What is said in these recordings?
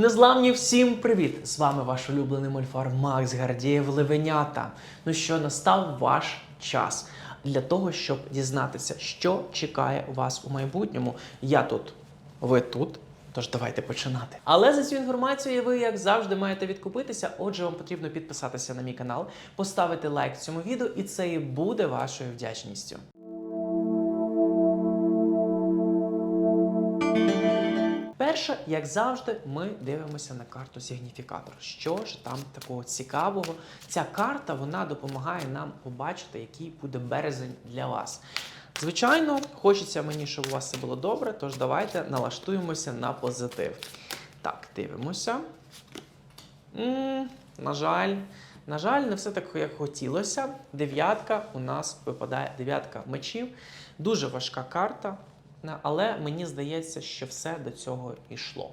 Незламні всім привіт! З вами ваш улюблений мольфар Макс Гардієв Левенята. Ну що, настав ваш час для того, щоб дізнатися, що чекає вас у майбутньому. Я тут, ви тут. Тож давайте починати. Але за цю інформацію ви, як завжди, маєте відкупитися. Отже, вам потрібно підписатися на мій канал, поставити лайк цьому відео, і це і буде вашою вдячністю. Перше, як завжди, ми дивимося на карту сигніфікатор. Що ж там такого цікавого? Ця карта вона допомагає нам побачити, який буде березень для вас. Звичайно, хочеться мені, щоб у вас все було добре, тож давайте налаштуємося на позитив. Так, дивимося. м на жаль, на жаль, не все так, як хотілося. Дев'ятка у нас випадає дев'ятка мечів. Дуже важка карта. На- Але мені здається, що все до цього йшло.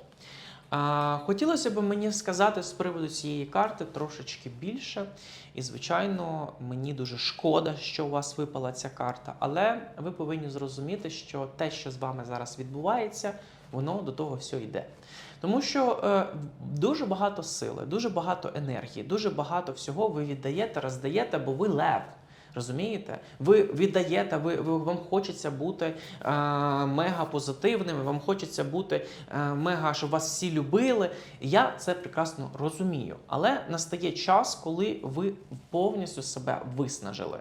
Хотілося б мені сказати з приводу цієї карти трошечки більше. І, звичайно, мені дуже шкода, що у вас випала ця карта. Але ви повинні зрозуміти, що те, що з вами зараз відбувається, воно до того все йде. Тому що е, дуже багато сили, дуже багато енергії, дуже багато всього ви віддаєте, роздаєте, бо ви лев. Розумієте? Ви віддаєте, ви, ви вам хочеться бути е, мега позитивними, вам хочеться бути е, мега, щоб вас всі любили. Я це прекрасно розумію. Але настає час, коли ви повністю себе виснажили.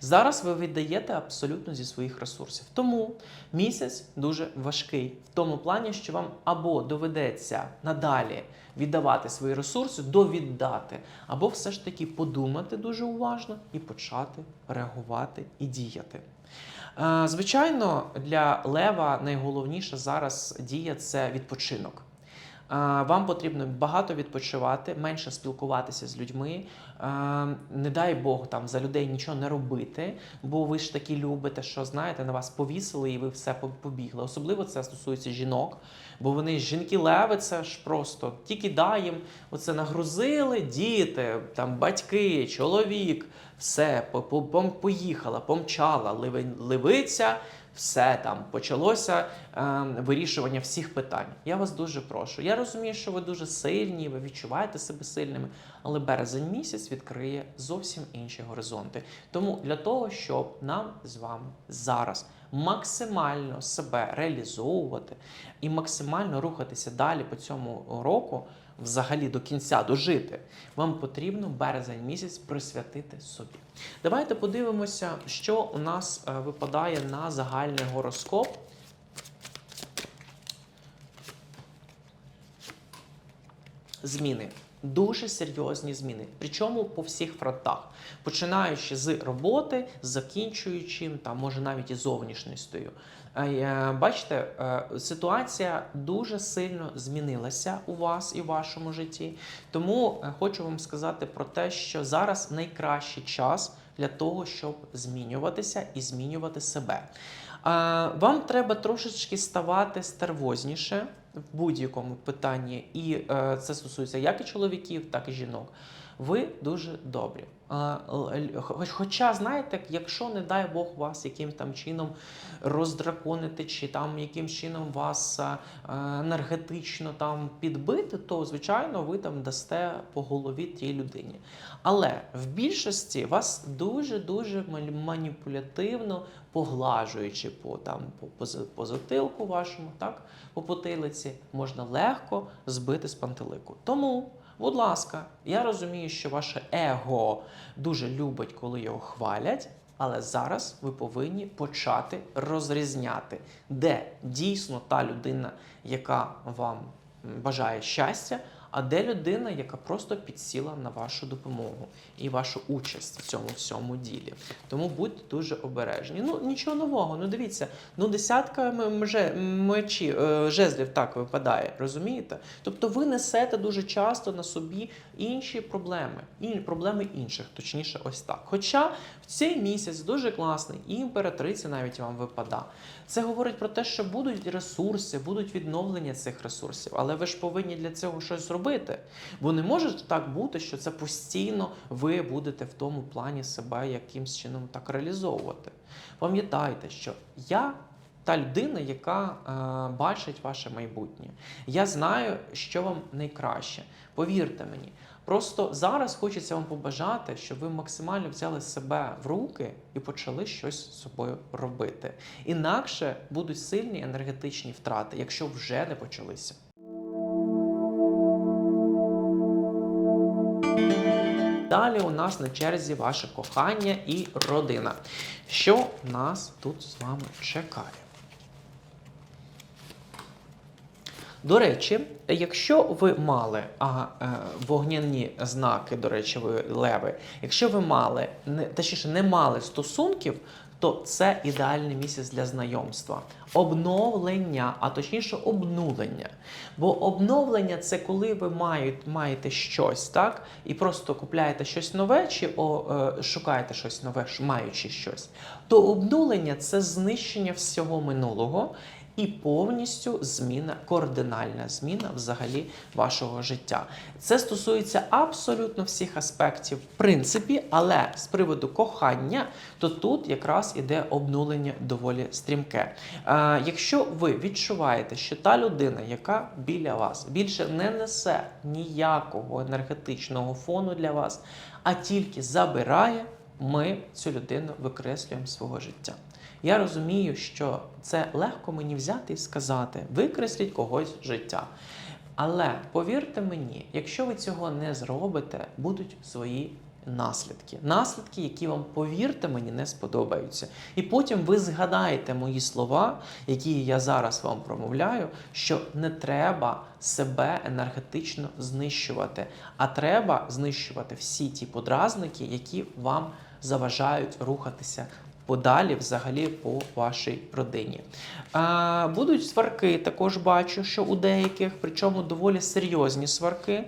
Зараз ви віддаєте абсолютно зі своїх ресурсів. Тому місяць дуже важкий в тому плані, що вам або доведеться надалі віддавати свої ресурси, довіддати, або все ж таки подумати дуже уважно і почати реагувати і діяти. Е, Звичайно, для лева найголовніша зараз дія це відпочинок. Вам потрібно багато відпочивати, менше спілкуватися з людьми. Не дай Бог там за людей нічого не робити, бо ви ж таки любите, що знаєте, на вас повісили і ви все по- побігли. Особливо це стосується жінок, бо вони жінки леви, це ж просто тільки дай їм оце нагрузили, діти, там батьки, чоловік, все по- по- поїхала, помчала, ливи-. Все там почалося е, вирішування всіх питань. Я вас дуже прошу. Я розумію, що ви дуже сильні, ви відчуваєте себе сильними, але березень місяць відкриє зовсім інші горизонти. Тому для того, щоб нам з вами зараз максимально себе реалізовувати і максимально рухатися далі по цьому року, взагалі до кінця дожити, вам потрібно березень місяць присвятити собі. Давайте подивимося, що у нас е, випадає на загальний гороскоп. Зміни. Дуже серйозні зміни. Причому по всіх фронтах. Починаючи з роботи, закінчуючи, там, може навіть і зовнішністю. Е, Бачите, е, ситуація дуже сильно змінилася у вас і в вашому житті. Тому е, хочу вам сказати про те, що зараз найкращий час для того, щоб змінюватися і змінювати себе. Вам треба трошечки ставати стервозніше в будь-якому питанні, і е, це стосується як і чоловіків, так і жінок. Ви дуже добрі. Хоч- Хоча, знаєте, якщо, не дай Бог, вас яким там чином роздраконити, чи там яким чином вас а, енергетично там підбити, то звичайно ви там дасте по голові тій людині. Але в більшості вас дуже дуже маніпулятивно поглажуючи по там по, по, затилку вашому, так по потилиці, можна легко збити з пантелику. Тому. Будь ласка, я розумію, що ваше его дуже любить, коли його хвалять, але зараз ви повинні почати розрізняти, де дійсно та людина, яка вам бажає щастя, а де людина, яка просто підсіла на вашу допомогу і вашу участь в цьому всьому ділі. Тому будьте дуже обережні. Ну нічого нового. Ну дивіться, ну десятка мечі, е, жезлів так випадає, розумієте? Тобто ви несете дуже часто на собі інші проблеми, і проблеми інших, точніше, ось так. Хоча в цей місяць дуже класний, і імператриця навіть вам випада. Це говорить про те, що будуть ресурси, будуть відновлення цих ресурсів, але ви ж повинні для цього щось зробити. Бо не може так бути, що це постійно ви будете в тому плані себе якимсь чином так реалізовувати. Пам'ятайте, що я та людина, яка е, бачить ваше майбутнє. Я знаю, що вам найкраще. Повірте мені. Просто зараз хочеться вам побажати, щоб ви максимально взяли себе в руки і почали щось з собою робити. Інакше будуть сильні енергетичні втрати, якщо вже не почалися. Далі у нас на черзі ваше кохання і родина. Що нас тут з вами чекає? До речі, якщо ви мали а, е, вогняні знаки, до речі, ви леви, якщо ви мали, не, точніше, не мали стосунків, то це ідеальний місяць для знайомства. Обновлення, а точніше обнулення. Бо обновлення це коли ви маєте щось, так? І просто купляєте щось нове, чи о, е, шукаєте щось нове, маючи щось. То обнулення це знищення всього минулого і повністю зміна, координальна зміна взагалі вашого життя. Це стосується абсолютно всіх аспектів, в принципі, але з приводу кохання, то тут якраз іде обнулення доволі стрімке. Е, якщо ви відчуваєте, що та людина, яка біля вас, більше не несе ніякого енергетичного фону для вас, а тільки забирає, ми цю людину викреслюємо свого життя. Я розумію, що це легко мені взяти і сказати: викресліть когось життя. Але повірте мені, якщо ви цього не зробите, будуть свої наслідки. Наслідки, які вам, повірте мені, не сподобаються. І потім ви згадаєте мої слова, які я зараз вам промовляю, що не треба себе енергетично знищувати, а треба знищувати всі ті подразники, які вам заважають рухатися подалі взагалі по вашій родині. А, будуть сварки, також бачу, що у деяких, причому доволі серйозні сварки.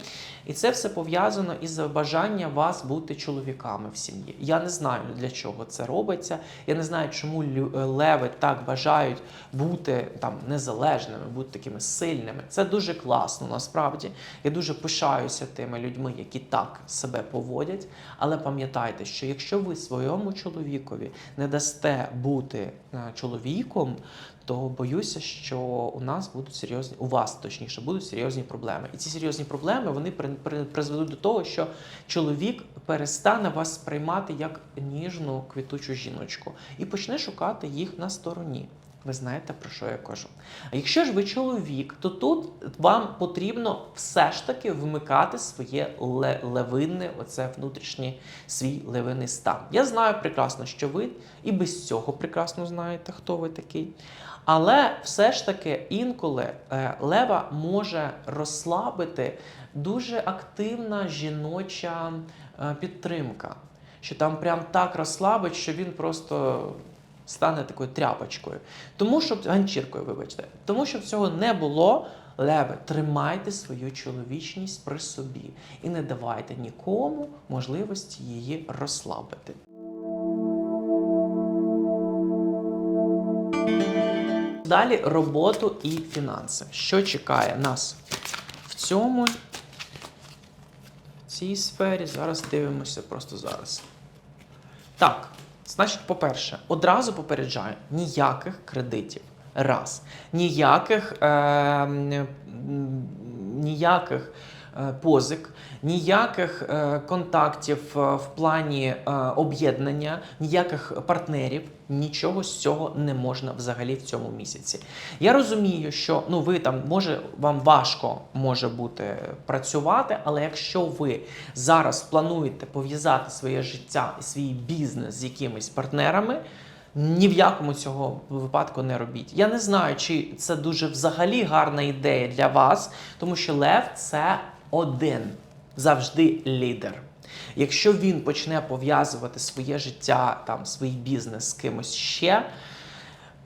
І це все пов'язано із бажанням вас бути чоловіками в сім'ї. Я не знаю, для чого це робиться. Я не знаю, чому е, леви так бажають бути там незалежними, бути такими сильними. Це дуже класно, насправді. Я дуже пишаюся тими людьми, які так себе поводять. Але пам'ятайте, що якщо ви своєму чоловікові не дасте бути е, чоловіком, то боюся, що у нас будуть серйозні, у вас точніше, будуть серйозні проблеми. І ці серйозні проблеми вони при, при, призведуть до того, що чоловік перестане вас сприймати як ніжну квітучу жіночку і почне шукати їх на стороні. Ви знаєте, про що я кажу. А якщо ж ви чоловік, то тут вам потрібно все ж таки вмикати своє левинне, оце внутрішній свій левинний стан. Я знаю прекрасно, що ви і без цього прекрасно знаєте, хто ви такий. Але все ж таки інколи е, лева може розслабити дуже активна жіноча е, підтримка. Що там прям так розслабить, що він просто стане такою тряпочкою. Тому щоб ганчіркою, вибачте, тому щоб цього не було. Леви, тримайте свою чоловічність при собі і не давайте нікому можливості її розслабити. Далі роботу і фінанси. Що чекає нас в цьому в цій сфері? Зараз дивимося просто зараз. Так, значить, по-перше, одразу попереджаю: ніяких кредитів. Раз. Ніяких, е, ніяких позик, ніяких е, контактів е, в плані е, об'єднання, ніяких партнерів. Нічого з цього не можна взагалі в цьому місяці. Я розумію, що ну ви там може вам важко може бути працювати, але якщо ви зараз плануєте пов'язати своє життя і свій бізнес з якимись партнерами, ні в якому цього випадку не робіть. Я не знаю, чи це дуже взагалі гарна ідея для вас, тому що Лев це один завжди лідер. Якщо він почне пов'язувати своє життя, там свій бізнес з кимось ще,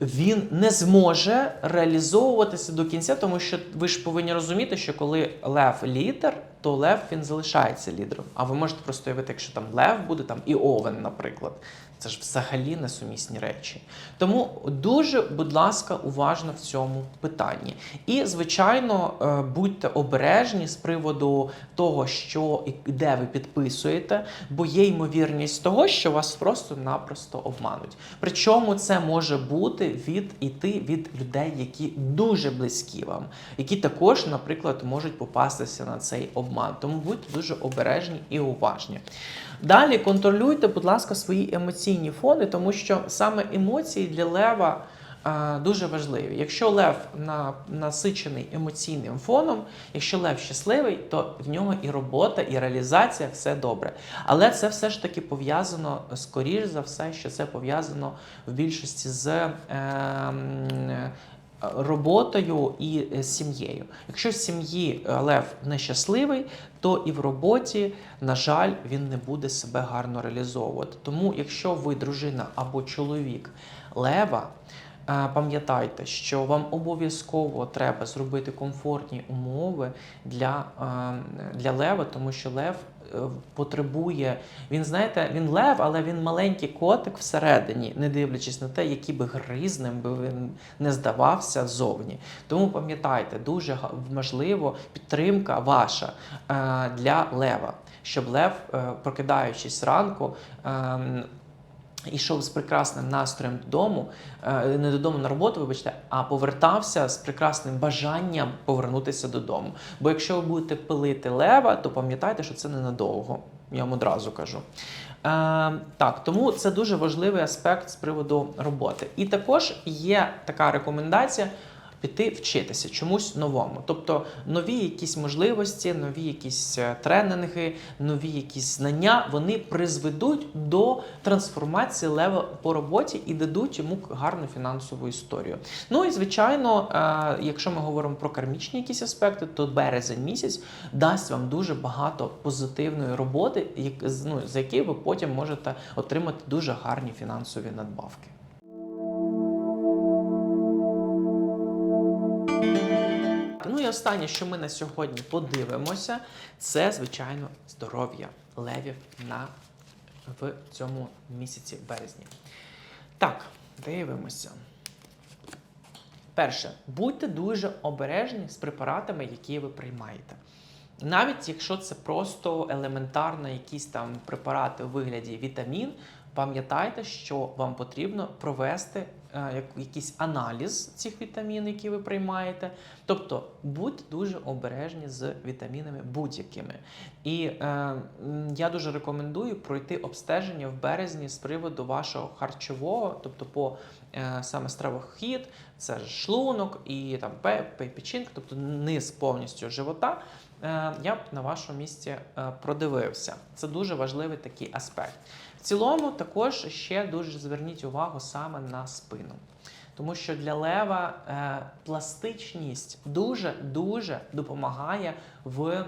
він не зможе реалізовуватися до кінця, тому що ви ж повинні розуміти, що коли лев лідер, то лев він залишається лідером. А ви можете просто уявити, якщо там лев буде там і овен, наприклад. Це ж взагалі несумісні речі. Тому дуже, будь ласка, уважно в цьому питанні. І, звичайно, е, будьте обережні з приводу того, що і де ви підписуєте, бо є ймовірність того, що вас просто-напросто обмануть. Причому це може бути від іти від людей, які дуже близькі вам, які також, наприклад, можуть попастися на цей обман. Тому будьте дуже обережні і уважні. Далі контролюйте, будь ласка, свої емоційні фони, тому що саме емоції для лева е, дуже важливі. Якщо лев на, насичений емоційним фоном, якщо лев щасливий, то в нього і робота, і реалізація все добре. Але це все ж таки пов'язано, скоріш за все, що це пов'язано в більшості з. Е, Роботою і е, сім'єю. Якщо в сім'ї е, лев нещасливий, то і в роботі, на жаль, він не буде себе гарно реалізовувати. Тому, якщо ви дружина або чоловік лева, е, пам'ятайте, що вам обов'язково треба зробити комфортні умови для, для лева, тому що лев потребує. Він знаєте, він лев, але він маленький котик всередині, не дивлячись на те, який би гризним би він не здавався ззовні. Тому пам'ятайте, дуже важливо підтримка ваша е, для лева, щоб лев, е, прокидаючись ранку. Ішов з прекрасним настроєм додому, е, не додому на роботу, вибачте, а повертався з прекрасним бажанням повернутися додому. Бо якщо ви будете пилити лева, то пам'ятайте, що це ненадовго. Я вам одразу кажу. Е, так, тому це дуже важливий аспект з приводу роботи. І також є така рекомендація. Піти вчитися чомусь новому, тобто нові якісь можливості, нові якісь е, тренінги, нові якісь знання, вони призведуть до трансформації лева по роботі і дадуть йому гарну фінансову історію. Ну і звичайно, е, якщо ми говоримо про кармічні якісь аспекти, то березень місяць дасть вам дуже багато позитивної роботи, як- ну, за які ви потім можете отримати дуже гарні фінансові надбавки. Останнє, що ми на сьогодні подивимося, це звичайно здоров'я левів на в цьому місяці березні. Так, дивимося. Перше, будьте дуже обережні з препаратами, які ви приймаєте. Навіть якщо це просто елементарно якісь там препарати у вигляді вітамін, пам'ятайте, що вам потрібно провести якийсь аналіз цих вітамін, які ви приймаєте. Тобто будьте дуже обережні з вітамінами будь-якими. І е, я дуже рекомендую пройти обстеження в березні з приводу вашого харчового, тобто по е, саме стравохід, це шлунок і там пе- пе- печінка, тобто низ повністю живота. Е, я б на вашому місці е, продивився. Це дуже важливий такий аспект. Цілому, також ще дуже зверніть увагу саме на спину. Тому що для лева е, пластичність дуже дуже допомагає в е,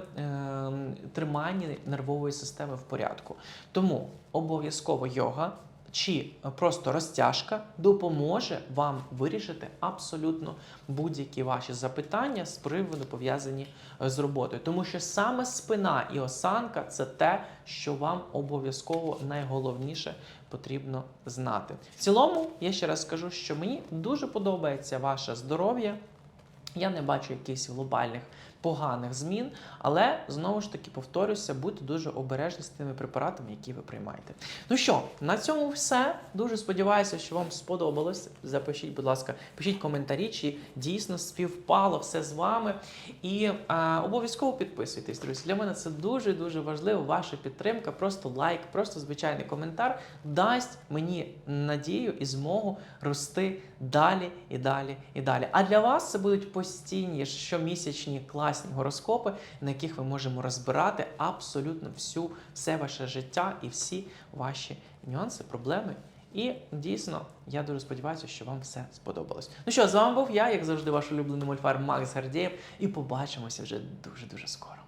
триманні нервової системи в порядку. Тому обов'язково йога чи просто розтяжка допоможе вам вирішити абсолютно будь-які ваші запитання з приводу пов'язані е, з роботою. Тому що саме спина і осанка це те, що вам обов'язково найголовніше потрібно знати. В цілому, я ще раз скажу, що мені дуже подобається ваше здоров'я. Я не бачу якихось глобальних поганих змін, але знову ж таки повторюся, будьте дуже обережні з тими препаратами, які ви приймаєте. Ну що, на цьому все. Дуже сподіваюся, що вам сподобалось. Запишіть, будь ласка, пишіть коментарі, чи дійсно співпало все з вами. І е, обов'язково підписуйтесь, друзі. Для мене це дуже дуже важливо. Ваша підтримка, просто лайк, просто звичайний коментар дасть мені надію і змогу рости далі і далі і далі. А для вас це будуть постійні щомісячні класні гороскопи, на яких ми можемо розбирати абсолютно всю все ваше життя і всі ваші нюанси, проблеми. І дійсно, я дуже сподіваюся, що вам все сподобалось. Ну що, з вами був я, як завжди, ваш улюблений мольфар Макс Гардієв, і побачимося вже дуже дуже скоро.